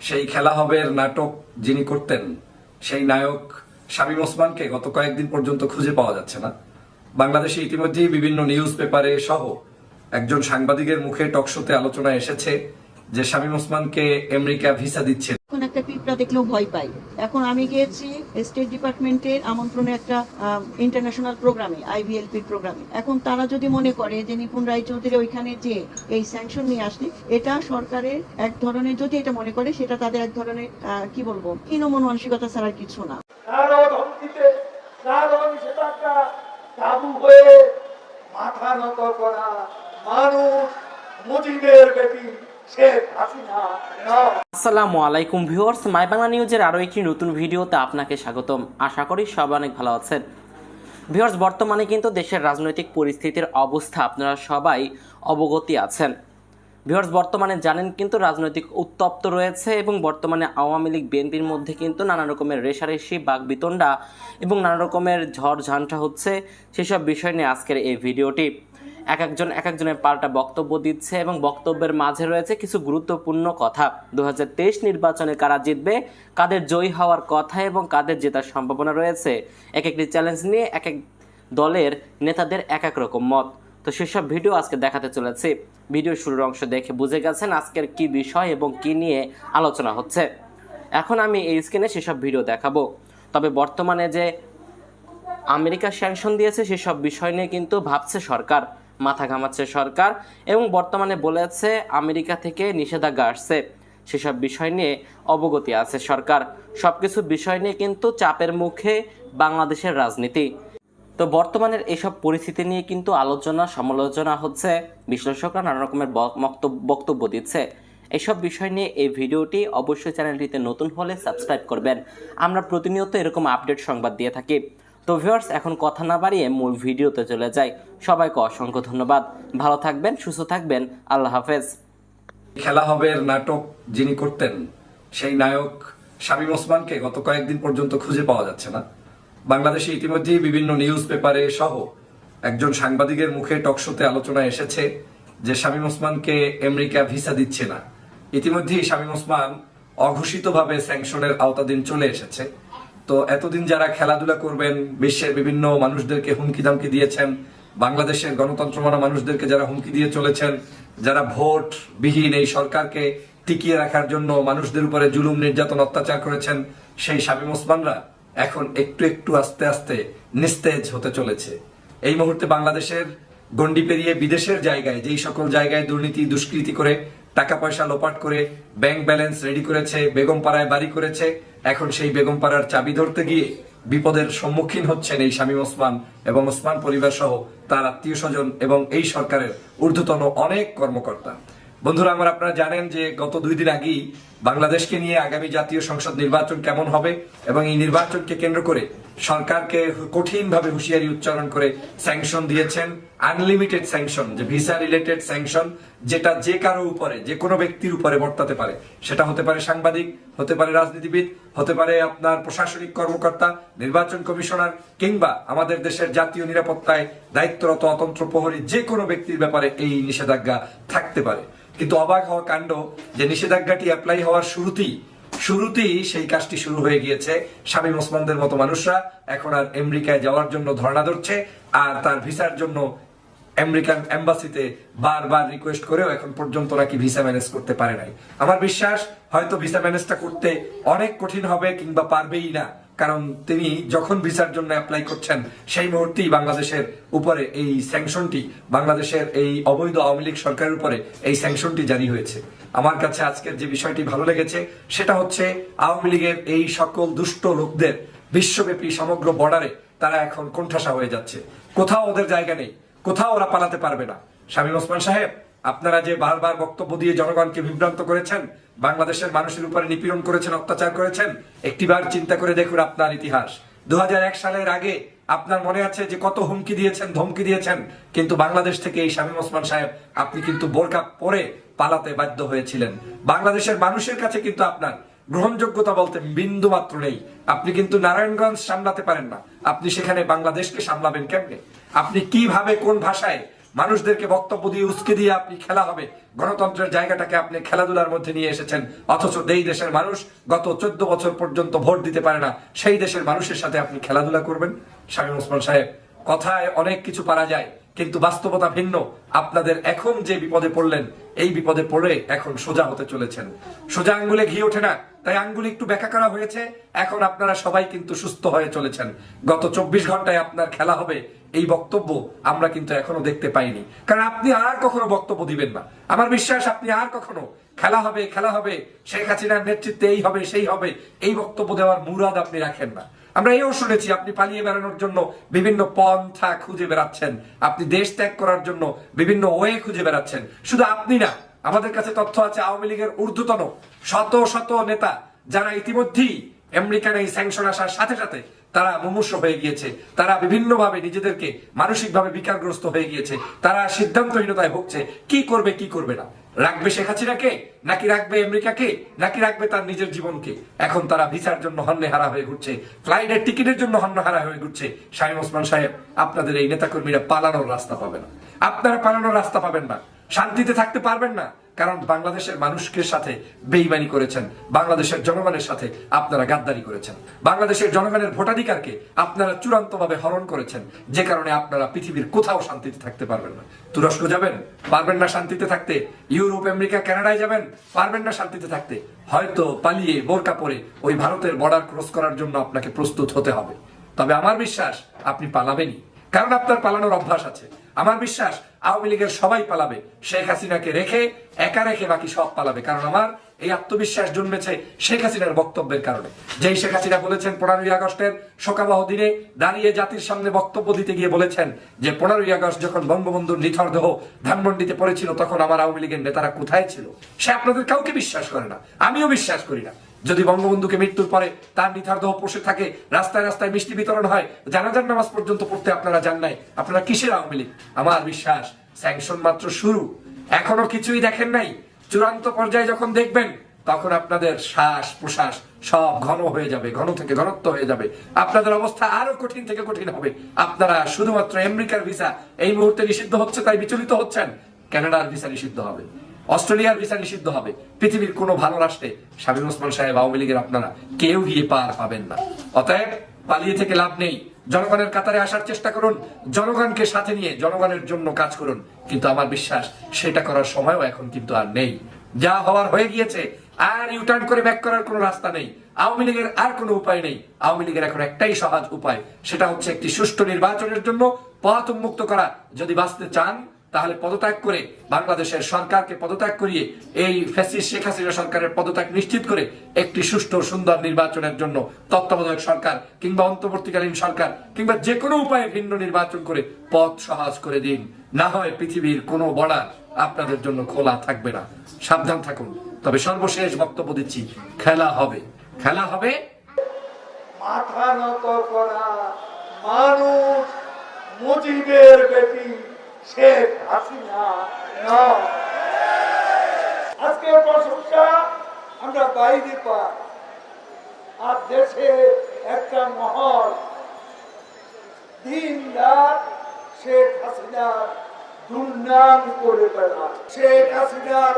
সেই খেলা হবে নাটক যিনি করতেন, সেই নায়ক শামীম ওসমানকে গত কয়েকদিন পর্যন্ত খুঁজে পাওয়া যাচ্ছে না। বাংলাদেশে ইতিমধ্যেই বিভিন্ন নিউজ পেপারে সহ একজন সাংবাদিকের মুখে টকশোতে আলোচনা এসেছে যে শামীম ওসমানকে আমেরিকা ভিসা দিচ্ছে একটা পিঁপড়া দেখলেও ভয় পাই। এখন আমি গিয়েছি স্টেট ডিপার্টমেন্টের আমন্ত্রণে একটা ইন্টারন্যাশনাল প্রোগ্রামে আইবিএলপির প্রোগ্রামে এখন তারা যদি মনে করে যে নিপুণ রায়চৌধুরী ওইখানে যে এই স্যাংশন নিয়ে আসলে এটা সরকারের এক ধরনের, যদি এটা মনে করে, সেটা তাদের এক ধরনের কি বলব, হীনমন মানসিকতা ছাড়া কিছু না। মানুষ মুজিবের বেটি শেখ হাসিনা আসসালামু আলাইকুম ভিউয়ার্স, মাই বাংলা নিউজের আরও একটি নতুন ভিডিওতে আপনাকে স্বাগতম। আশা করি সবাই অনেক ভালো আছেন। ভিউয়ার্স, বর্তমানে কিন্তু দেশের রাজনৈতিক পরিস্থিতির অবস্থা আপনারা সবাই অবগতি আছেন। ভিউয়ার্স, বর্তমানে জানেন কিন্তু রাজনৈতিক উত্তপ্ত রয়েছে এবং বর্তমানে আওয়ামী লীগ, বিএনপির মধ্যে কিন্তু নানা রকমের রেশারেশি বাগবিতণ্ডা এবং নানা রকমের ঝড় ঝান্টা হচ্ছে সেসব বিষয় নিয়ে আজকের এই ভিডিওটি। এক একজন, এক একজনের পাল্টা বক্তব্য দিচ্ছে এবং বক্তব্যের মাঝে রয়েছে কিছু গুরুত্বপূর্ণ কথা। দু হাজার তেইশ নির্বাচনে কারা জিতবে, কাদের জয়ী হওয়ার কথা এবং কাদের জেতার সম্ভাবনা রয়েছে, এক একটি চ্যালেঞ্জ নিয়ে এক এক দলের নেতাদের এক এক রকম মত। তো সেসব ভিডিও আজকে দেখাতে চলেছি। ভিডিও শুরুর অংশ দেখে বুঝে গেছেন আজকের কি বিষয় এবং কি নিয়ে আলোচনা হচ্ছে। এখন আমি এই স্ক্রিনে সেসব ভিডিও দেখাবো। তবে বর্তমানে যে আমেরিকা স্যাংশন দিয়েছে সেসব বিষয় নিয়ে কিন্তু ভাবছে সরকার। মাথা ঘামাচ্ছে সরকার এবং বর্তমানে বলেছে আমেরিকা থেকে নিষেধাজ্ঞা আসছে। সেসব বিষয় নিয়ে অবগতি আছে সরকার। সবকিছু বিষয় নিয়ে কিন্তু চাপের মুখে বাংলাদেশের রাজনীতি। তো বর্তমানের এইসব পরিস্থিতি নিয়ে কিন্তু আলোচনা, সমালোচনা হচ্ছে। বিশ্লেষকরা নানা রকমের বক্তব্য দিচ্ছে। এইসব বিষয় নিয়ে এই ভিডিওটি অবশ্যই চ্যানেলটিতে নতুন হলে সাবস্ক্রাইব করবেন। আমরা প্রতিনিয়ত এরকম আপডেট সংবাদ দিয়ে থাকি। তো ভিউয়ার্স, এখন কথা না বাড়িয়ে মূল ভিডিওতে চলে যাই। সবাইকে অসংখ্য ধন্যবাদ। ভালো থাকবেন, সুস্থ থাকবেন। আল্লাহ হাফেজ। খেলা হবের নাটক যিনি করতেন, সেই নায়ক শামীম ওসমানকে গত কয়েকদিন পর্যন্ত খুঁজে পাওয়া যাচ্ছে না। বাংলাদেশে ইতিমধ্যেই বিভিন্ন নিউজ পেপারে সহ একজন সাংবাদিকের মুখে টকশোতে আলোচনা এসেছে যে শামীম ওসমানকে আমেরিকা ভিসা দিচ্ছে না। ইতিমধ্যেই শামীম ওসমান অঘোষিতভাবে স্যাংশনের আওতাধীন চলে এসেছে। তো এতদিন যারা খেলাধুলা করবেন, বিশ্বের বিভিন্ন মানুষদেরকে হুমকি দামকি দিয়েছেন, বাংলাদেশের গণতন্ত্র মানা মানুষদেরকে যারা হুমকি দিয়ে চলেছেন, যারা ভোট বিহীন এই সরকারকে টিকিয়ে রাখার জন্য মানুষদের উপরে জুলুম, নির্যাতন, অত্যাচার করেছেন, সেই শামীম ওসমানরা এখন একটু একটু আস্তে আস্তে নিস্তেজ হতে চলেছে। এই মুহূর্তে বাংলাদেশের গন্ডি পেরিয়ে বিদেশের জায়গায়, যেই সকল জায়গায় দুর্নীতি, দুষ্কৃতি করে টাকা পয়সা লোপাট করে ব্যাংক ব্যালেন্স রেডি করেছে, বেগম পাড়ায় বাড়ি করেছে এখন সেই বেগম পাড়ার চাবি ধরতে গিয়ে বিপদের সম্মুখীন হচ্ছেন এই শামীম ওসমান এবং ওসমান পরিবার সহ তার আত্মীয় স্বজন এবং এই সরকারের ঊর্ধ্বতন অনেক কর্মকর্তা। বন্ধুরা, আমার আপনারা জানেন যে গত দুই দিন আগেই বাংলাদেশকে নিয়ে আগামী জাতীয় সংসদ নির্বাচন কেমন হবে এবং এই নির্বাচনকে কেন্দ্র করে সরকারকে কঠিনভাবে হুঁশিয়ারি উচ্চারণ করে স্যাংশন দিয়েছেন আনলিমিটেড স্যাংশন যে ভিসা রিলেটেড স্যাংশন যেটা যে কারও উপরে, যে কোনো ব্যক্তির উপরে বর্তাতে পারে। সেটা হতে পারে সাংবাদিক, হতে পারে রাজনীতিবিদ, হতে পারে আপনার প্রশাসনিক কর্মকর্তা, নির্বাচন কমিশনার, কিংবা আমাদের দেশের জাতীয় নিরাপত্তায় দায়িত্বরত অতন্ত্র প্রহরী যে কোনো ব্যক্তির ব্যাপারে এই নিষেধাজ্ঞা থাকতে পারে। কিন্তু অবাক হওয়া কাণ্ড যে নিষেধাজ্ঞাটি অ্যাপ্লাই হওয়ার শুরুতেই শুরুতেই সেই কাজটি শুরু হয়ে গিয়েছে। শামীম ওসমানদের মতো মানুষরা এখন আর আমেরিকায় যাওয়ার জন্য ধর্ণা ধরছে আর তার ভিসার জন্য আমেরিকান এম্বাসিতে বারবার রিকোয়েস্ট করেও এখন পর্যন্ত নাকি ভিসা ম্যানেজ করতে পারে নাই। আমার বিশ্বাস, হয়তো ভিসা ম্যানেজটা করতে অনেক কঠিন হবে কিংবা পারবেই না। কারণ তিনি যখন ভিসার জন্য অ্যাপ্লাই করছেন, সেই মুহূর্তেই বাংলাদেশের উপরে এই স্যাংশনটি বাংলাদেশের এই অবৈধ আওয়ামী লীগ সরকারের উপরে এই স্যাংশনটি জারি হয়েছে। আমার কাছে আজকের যে বিষয়টি ভালো লেগেছে, সেটা হচ্ছে আওয়ামী লীগের এই সকল দুষ্ট লোকদের বিশ্বব্যাপী সমগ্র বর্ডারে তারা এখন কোণঠাসা হয়ে যাচ্ছে। কোথাও ওদের জায়গা নেই, কোথাও ওরা পালাতে পারবে না। শামীম ওসমান সাহেব, আপনারা যে বারবার বক্তব্য দিয়ে জনগণকে বিভ্রান্ত করেছেন বাংলাদেশের মানুষের উপরে নিপীড়ন করেছেন, অত্যাচার করেছেন, একটিবার চিন্তা করে দেখুন আপনার ইতিহাস। দু সালের আগে আপনার মনে আছে যে কত হুমকি দিয়েছেন, ধমকি দিয়েছেন, কিন্তু বাংলাদেশ থেকে এই শামীম ওসমান সাহেব আপনি কিন্তু বোরকা পরে পালাতে বাধ্য হয়েছিলেন। বাংলাদেশের মানুষের কাছে কিন্তু আপনার গ্রহণযোগ্যতা বলতে বিন্দু মাত্র নেই। আপনি কিন্তু নারায়ণগঞ্জ সামলাতে পারেন না। আপনি সেখানে বাংলাদেশকে সামলাবেন কেমনে? আপনি কীভাবে কোন ভাষায় মানুষদেরকে বক্তব্য দিয়ে উস্কে দিয়ে আপনি খেলা হবে। গণতন্ত্রের জায়গাটাকে আপনি খেলাধুলার মধ্যে নিয়ে এসেছেন। অথচ এই দেশের মানুষ গত চোদ্দ বছর পর্যন্ত ভোট দিতে পারে না, সেই দেশের মানুষের সাথে আপনি খেলাধুলা করবেন। শামীম ওসমান সাহেব, কথায় অনেক কিছু পারা যায়। কিন্তু বাস্তবতা ভিন্ন। আপনাদের এখন যে বিপদে পড়লেন, এই বিপদে পড়ে এখন সোজা হতে চলেছেন। সোজা আঙ্গুলে ঘি ওঠে না, তাই আঙ্গুলে একটু ব্যাখ্যা করা হয়েছে। এখন আপনারা সবাই কিন্তু সুস্থ হয়ে চলেছেন। গত চব্বিশ ঘন্টায় আপনার খেলা হবে, এই বক্তব্য আমরা কিন্তু এখনও দেখতে পাইনি। কারণ আপনি আর কখনো বক্তব্য দিবেন না। আমার বিশ্বাস, আপনি আর কখনো খেলা হবে খেলা হবে, শেখ হাসিনার নেতৃত্বে এই হবে, সেই হবে, এই বক্তব্য দেওয়ার মুরাদ আপনি রাখেন না। আমরা এও শুনেছি, আপনি পালিয়ে বেড়ানোর জন্য বিভিন্ন পন্থা খুঁজে বেড়াচ্ছেন। আপনি দেশ ত্যাগ করার জন্য বিভিন্ন ওয়ে খুঁজে বেড়াচ্ছেন। শুধু আপনি না, আমাদের কাছে তথ্য আছে, আওয়ামী লীগের ঊর্ধ্বতন শত শত নেতা, যারা ইতিমধ্যেই আমেরিকান এই স্যাংশন আসার সাথে সাথে তারা মুমূর্ষ হয়ে গিয়েছে। তারা বিভিন্নভাবে নিজেদেরকে মানসিকভাবে বিকারগ্রস্ত হয়ে গিয়েছে। তারা সিদ্ধান্তহীনতায় ভুগছে। কি করবে কি করবে না? রাখবে শেখ হাসিনাকে? নাকি রাখবে আমেরিকাকে? নাকি রাখবে তার নিজের জীবনকে? এখন তারা ভিসার জন্য হন্যে হারা হয়ে ঘুরছে। ফ্লাইটের টিকিটের জন্য হন্য হারা হয়ে ঘুরছে। শাহিম ওসমান সাহেব, আপনাদের এই নেতাকর্মীরা পালানোর রাস্তা পাবে না। আপনারা পালানোর রাস্তা পাবেন না। শান্তিতে থাকতে পারবেন না। কারণ বাংলাদেশের মানুষকে সাথে বেইমানি করেছেন। বাংলাদেশের জনগণের সাথে আপনারা গাদ্দারি করেছেন। বাংলাদেশের জনগণের ভোটাধিকারকে আপনারা চূড়ান্তভাবে হরণ করেছেন। যে কারণে আপনারা পৃথিবীর কোথাও শান্তিতে থাকতে পারবেন না। তুরস্ক যাবেন? পারবেন না শান্তিতে থাকতে। ইউরোপ, আমেরিকা, কানাডায় যাবেন? পারবেন না শান্তিতে থাকতে। হয়তো পালিয়ে বোরকা পরে ওই ভারতের বর্ডার ক্রস করার জন্য আপনাকে প্রস্তুত হতে হবে। তবে আমার বিশ্বাস, আপনি পালাবেনই। কারণ আপনার পালানোর অভ্যাস আছে। আমার বিশ্বাস, আওয়ামী লীগের সবাই পালাবে। শেখ হাসিনাকে রেখে, একা রেখে বাকি সব পালাবে। কারণ আমার এই আত্মবিশ্বাস জন্মেছে শেখ হাসিনার বক্তব্যের কারণে। যেই শেখ হাসিনা বলেছেন পনেরোই আগস্টের শোকাবহ দিনে দাঁড়িয়ে জাতির সামনে বক্তব্য দিতে গিয়ে বলেছেন যে পনেরোই আগস্ট যখন বঙ্গবন্ধুর নিথর দেহ ধানমন্ডিতে পড়েছিল, তখন আমার আওয়ামী লীগের নেতারা কোথায় ছিল? সে আপনাদের কাউকে বিশ্বাস করে না। আমিও বিশ্বাস করি না। যদি বঙ্গবন্ধুকে মৃত্যুর পরে তার নিথার্দেহ বসে থাকে, রাস্তায় রাস্তায় মিষ্টি বিতরণ হয়, জানাজার নামাজ পর্যন্ত পড়তে আপনারা যান নাই, আপনারা কিসের আওয়ামী লীগ? আমার বিশ্বাস স্যাংশন মাত্র শুরু। এখনও কিছুই দেখেন নাই। চূড়ান্ত পর্যায়ে যখন দেখবেন, তখন আপনাদের শ্বাস প্রশ্বাস সব ঘন হয়ে যাবে, ঘন থেকে ঘনত্ব হয়ে যাবে। আপনাদের অবস্থা আরও কঠিন থেকে কঠিন হবে। আপনারা শুধুমাত্র আমেরিকার ভিসা এই মুহূর্তে নিষিদ্ধ হচ্ছে, তাই বিচলিত হচ্ছেন। কানাডার ভিসা নিষিদ্ধ হবে। অস্ট্রেলিয়ার ভিসা নিষিদ্ধ হবে। পৃথিবীর কোনো ভালো রাষ্ট্রে শামীম ওসমান সাহেব, আওয়ামী লীগের আপনারা কেউ গিয়ে পার পাবেন না। অতএব পালিয়ে থেকে লাভ নেই। জনগণের কাতারে আসার চেষ্টা করুন, জনগণকে সাথে নিয়ে জনগণের জন্য কাজ করুন। কিন্তু আমার বিশ্বাস, সেটা করার সময়ও এখন কিন্তু আর নেই। যা হওয়ার হয়ে গিয়েছে, আর ইউটার্ন করে ব্যাক করার কোনো রাস্তা নেই। আওয়ামী লীগের আর কোনো উপায় নেই। আওয়ামী লীগের এখন একটাই সহজ উপায়, সেটা হচ্ছে একটি সুষ্ঠু নির্বাচনের জন্য পথ উন্মুক্ত করা। যদি বাঁচতে চান তাহলে পদত্যাগ করে বাংলাদেশের সরকারকে পদত্যাগ করিয়ে এই ফ্যাসিস্ট শেখ হাসিনা সরকারের পদত্যাগ নিশ্চিত করে একটি সুষ্ঠু সুন্দর নির্বাচনের জন্য তত্ত্বাবধায়ক সরকার কিংবা অন্তর্বর্তীকালীন সরকার কিংবা যে কোনো উপায়ে ভিন্ন নির্বাচন করে পথ সহজ করে দিন। না হয় পৃথিবীর কোনো বর্ডার আপনাদের জন্য খোলা থাকবে না। সাবধান থাকুন। তবে সর্বশেষ বক্তব্য দিচ্ছি, খেলা হবে। খেলা হবে মাথা নত করা মানুষ মুজিবের বেটি আমরা বাইরে পাই। আর দেশে একটা মহল। দিন রাত শেখ হাসিনার দুর্নাম করে বেড়ায়। শেখ হাসিনার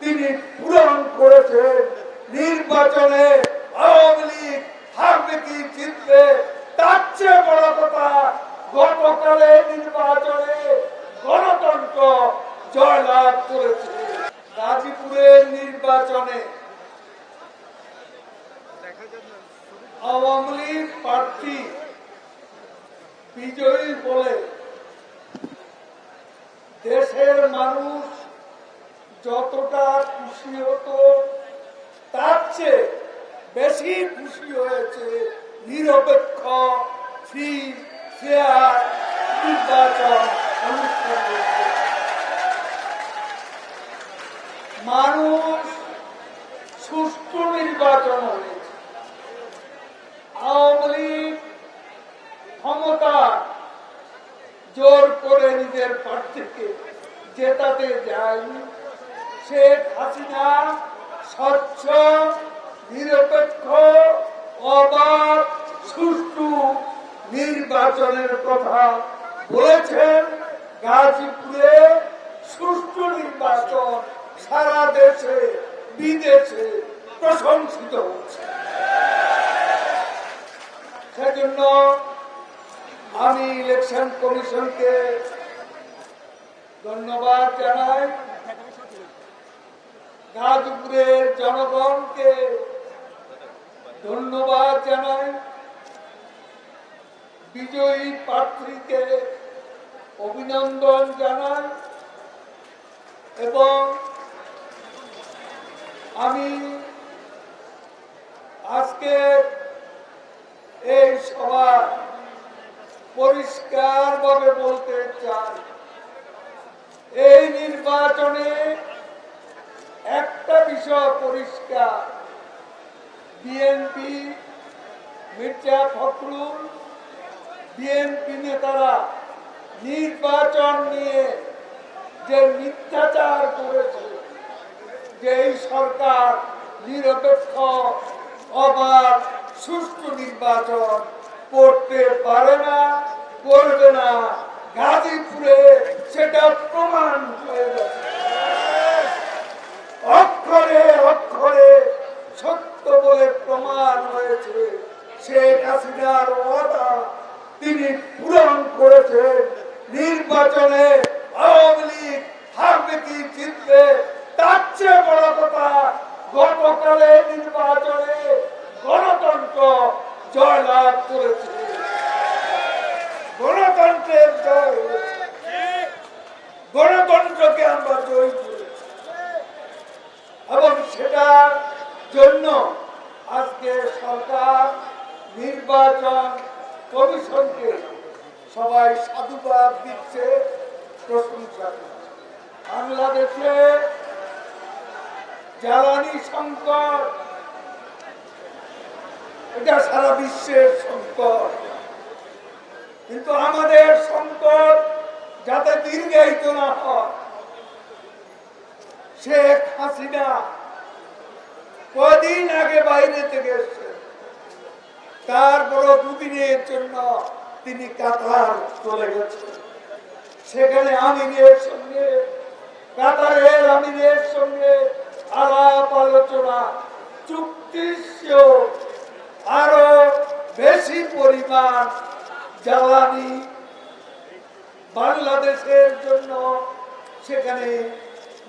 তিনি পূরণ করেছেন। নির্বাচনে আওয়ামী লীগ হারবে কি জিতবে, তার চেয়ে বড় কথা গতকালে নির্বাচনে গণতন্ত্র জয়লাভ করেছে। গাজীপুরের নির্বাচনে আওয়ামী লীগ প্রার্থী বিজয়ী বলে দেশের মানুষ যতটা খুশি হতো, তার চেয়ে বেশি খুশি হয়েছে নিরপেক্ষ, ফ্রি মানুষ সুষ্ঠু নির্বাচন হয়েছে আওয়ামী লীগ ক্ষমতা জোর করে নিজের প্রার্থীকে জেতাতে যায়নি শেখ হাসিনা স্বচ্ছ, নিরপেক্ষ, অবাধ, সুষ্ঠু নির্বাচনের কথা বলেছেন গাজীপুরে সুষ্ঠু নির্বাচন সারা দেশে, বিদেশে প্রশংসিত হচ্ছে। সেজন্য আমি ইলেকশন কমিশনকে ধন্যবাদ জানাই। গাজপুরের জনগণকে ধন্যবাদ জানাই। বিজয়ী প্রার্থীকে অভিনন্দন জানাই এবং আমি আজকে এই সভা পরিষ্কারভাবে বলতে চাই। এই নির্বাচনে একটা বিষয় পরিষ্কার, বিএনপি মির্জা ফখরুল বিএনপি নেতারা নির্বাচন নিয়ে যে মিথ্যাচার করেছে, যে এই সরকার নিরপেক্ষ, অবাধ, সুষ্ঠু নির্বাচন করতে পারে না, করবে না, গাজীপুরে সেটা প্রমাণ হয়ে গেছে অক্ষরে অক্ষরে সত্য বলে প্রমাণ হয়েছে শেখ হাসিনার ওয়াদা তিনি পূরণ করেছেন নির্বাচনে আওয়ামী লীগ হারবে কি জিতবে তার চেয়ে বড় কথা গতকালে নির্বাচনে গণতন্ত্র জয়লাভ করেছে গণতন্ত্রকে আমরা জয় এবং সেটার জন্য আজকে সরকার, নির্বাচন কমিশনকে সবাই সাধুবাদ দিচ্ছে, প্রশংসা বাংলাদেশে জ্বালানি সংকট, এটা সারা বিশ্বের সংকট। কিন্তু আমাদের সংকট যাতে দীর্ঘায়িত না হয়, শেখ হাসিনা কদিন আগে বাইরে থেকে এসছে। তারপর দুদিনের জন্য তিনি কাতার চলে গেছেন। সেখানে আমিরের সঙ্গে, কাতারের আমিরের সঙ্গে আলাপ আলোচনা চুক্তি আরও বেশি পরিমাণ জ্বালানি বাংলাদেশের জন্য সেখানে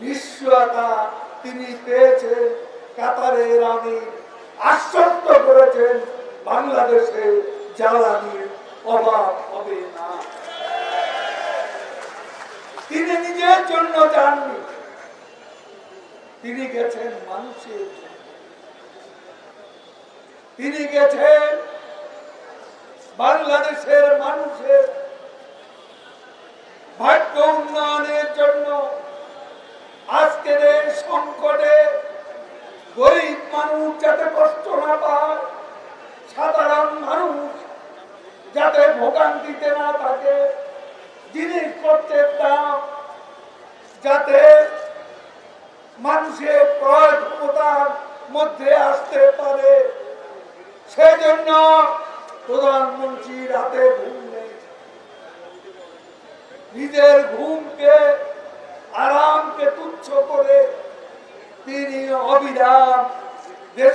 নিশ্চয়তা তিনি পেয়েছেন, কাতারের আমি আশ্বস্ত করেছেন, বাংলাদেশে জ্বালানির অভাব হবে না। তিনি নিজের জন্য যাননি, তিনি গেছেন মানুষের তিনি গেছেন বাংলাদেশের মানুষের ভাগ্য উন্নয়নের জন্য আজকের এই সংকটে গরিব মানুষ যাতে কষ্ট না পায়, সাধারণ মানুষ যাতে ভোগান্তিতে না থাকে, জিনিসপত্রের দাম যাতে মানুষের ক্রয় ক্ষমতার মধ্যে আসতে পারে, সেজন্য প্রধানমন্ত্রী রাতে ঘুম নেই। নিজের ঘুমকে আরামকে তুচ্ছ করে তিনি অবিরাম